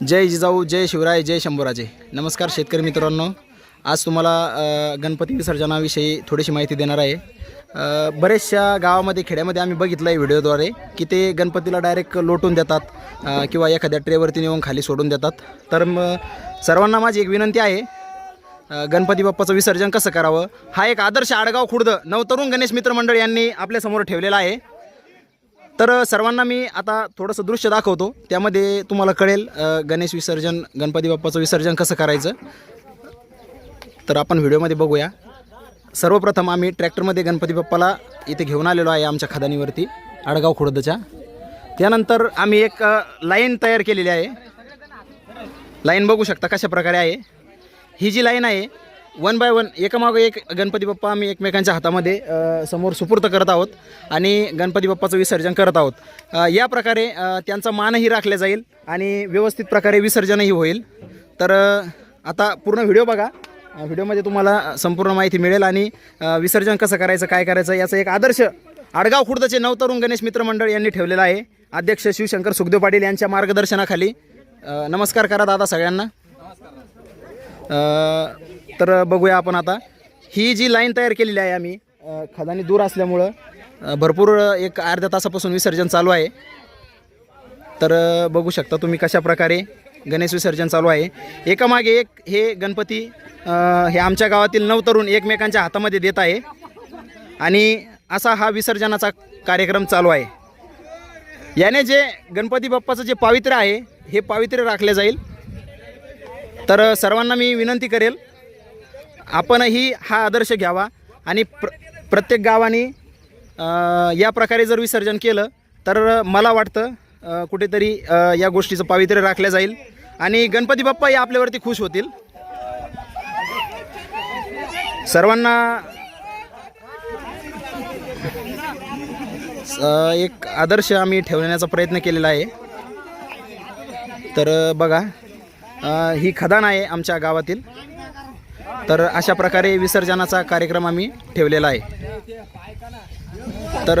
जय जिजाऊ जय शिवराय जय शंभूराजे. नमस्कार शेतकरी मित्रांनो. आज तुम्हाला गणपती विसर्जनाविषयी थोडीशी माहिती देणार आहे. बऱ्याचशा गावामध्ये खेड्यामध्ये आम्ही बघितलं आहे व्हिडिओद्वारे की ते गणपतीला डायरेक्ट लोटून देतात किंवा एखाद्या ट्रेवरती नेऊन खाली सोडून देतात. तर मग सर्वांना माझी एक विनंती आहे गणपती बाप्पाचं विसर्जन कसं करावं? हा एक आदर्श आडगाव खुर्द नवतरुण गणेश मित्र मंडळ यांनी आपल्यासमोर ठेवलेला आहे. तर सर्वांना मी आता थोडंसं दृश्य दाखवतो. त्यामध्ये तुम्हाला कळेल गणेश विसर्जन गणपती बाप्पाचं विसर्जन कसं करायचं. तर आपण व्हिडिओमध्ये बघूया. सर्वप्रथम आम्ही ट्रॅक्टरमध्ये गणपती बाप्पाला इथे घेऊन आलेलो आहे आमच्या खदानीवरती आडगाव खुर्दच्या. त्यानंतर आम्ही एक लाईन तयार केलेली आहे. लाईन बघू शकता कशा प्रकारे आहे. ही जी लाईन आहे वन बाय वन एकामागं एक गणपती बाप्पा आम्ही एकमेकांच्या हातामध्ये समोर सुपूर्त करत आहोत आणि गणपती बाप्पाचं विसर्जन करत आहोत. या प्रकारे त्यांचा मानही राखला जाईल आणि व्यवस्थित प्रकारे विसर्जनही होईल. तर आता पूर्ण व्हिडिओ बघा. व्हिडिओमध्ये तुम्हाला संपूर्ण माहिती मिळेल आणि विसर्जन कसं करायचं काय करायचं याचा एक आदर्श आडगाव खुर्दचे नवतरुण गणेश मित्र मंडळ यांनी ठेवलेला आहे. अध्यक्ष शिवशंकर सुखदेव पाटील यांच्या मार्गदर्शनाखाली. नमस्कार करा दादा सगळ्यांना. तर बघूया आपण आता. ही जी लाईन तयार केलेली आहे आम्ही खदानी दूर असल्यामुळं भरपूर एक अर्ध्या तासापासून विसर्जन चालू आहे. तर बघू शकता तुम्ही कशा प्रकारे गणेश विसर्जन चालू आहे. एकामागे एक हे गणपती हे आमच्या गावातील नवतरुण एकमेकांच्या हातामध्ये देत आहे. आणि असा हा विसर्जनाचा कार्यक्रम चालू आहे. याने जे गणपती बाप्पाचं जे पावित्र्य आहे हे पावित्र्य राखले जाईल. तर सर्वांना मी विनंती करेल आपणही हा आदर्श घ्यावा आणि प्र प्रत्येक गावाने या प्रकारे जर विसर्जन केलं तर मला वाटतं कुठेतरी या गोष्टीचं पावित्र्य राखलं जाईल आणि गणपती बाप्पाही आपल्यावरती खुश होतील. सर्वांना एक आदर्श आम्ही ठेवण्याचा प्रयत्न केलेला आहे. तर बघा ही खदान आहे आमच्या गावातील. तर अशा प्रकारे विसर्जनाचा कार्यक्रम आम्ही ठेवलेला आहे. तर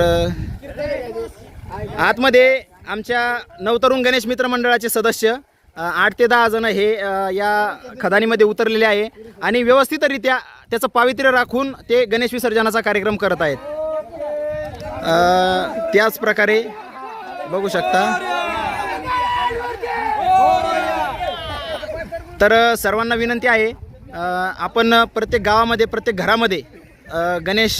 आतमध्ये आमच्या नवतरुण गणेश मित्र मंडळाचे सदस्य आठ ते दहा जण हे या खदानीमध्ये उतरलेले आहे आणि व्यवस्थितरित्या त्याचं पावित्र्य राखून ते गणेश विसर्जनाचा कार्यक्रम करत आहेत. त्याच प्रकारे बघू शकता. तर सर्वांना विनंती आहे आपण प्रत्येक गावामध्ये प्रत्येक घरामध्ये गणेश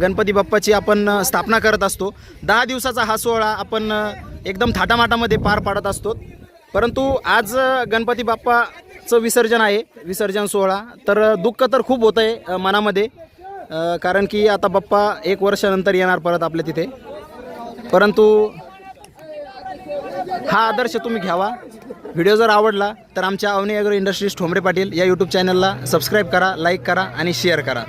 गणपती बाप्पाची आपण स्थापना करत असतो. दहा दिवसाचा हा सोहळा आपण एकदम थाटामाटामध्ये पार पाडत असतो. परंतु आज गणपती बाप्पाचं विसर्जन आहे विसर्जन सोहळा. तर दुःख तर खूप होतं आहे मनामध्ये. कारण की आता बाप्पा एक वर्षानंतर येणार परत आपल्या तिथे. परंतु हा आदर्श तुम्ही घ्यावा. व्हिडिओ जर आवडला तर आमच्या अवनी अग्रो इंडस्ट्रीज ठोंबरे पाटील या यूट्यूब चॅनलला सबस्क्राईब करा लाईक करा आणि शेअर करा.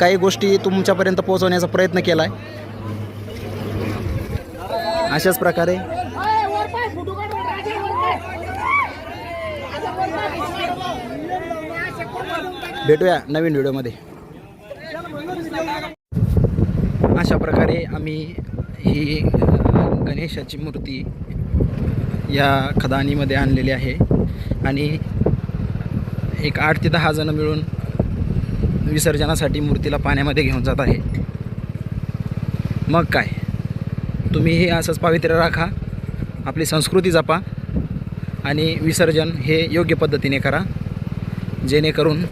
काही गोष्टी तुमच्यापर्यंत पोहोचवण्याचा प्रयत्न केला आहे अशाच प्रकारे. भेटूया नवीन व्हिडिओमध्ये. अशा प्रकारे आम्ही ही गणेशाची मूर्ती या खदानीमध्ये आणलेली आहे. आणि एक आठ ते दहा जणं मिळून विसर्जनासाठी मूर्तीला पाण्यामध्ये घेऊन जात आहे. मग काय? तुम्हीही असंच पावित्र्य राखा आपली संस्कृती जपा आणि विसर्जन हे योग्य पद्धतीने करा. जेणेकरून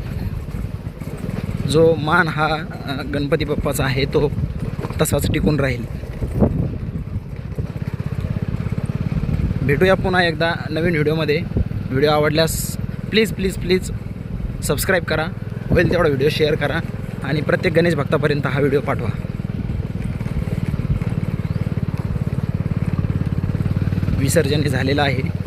जो मान हा गणपती बाप्पाचा आहे तो तसाच टिकून राहील. भेटूया पुन्हा एकदा नवीन व्हिडिओमध्ये. व्हिडिओ आवडल्यास प्लीज प्लीज प्लीज सबस्क्राईब करा. होईल तेवढा व्हिडिओ शेअर करा आणि प्रत्येक गणेश भक्तापर्यंत हा व्हिडिओ पाठवा. विसर्जन हे झालेलं आहे.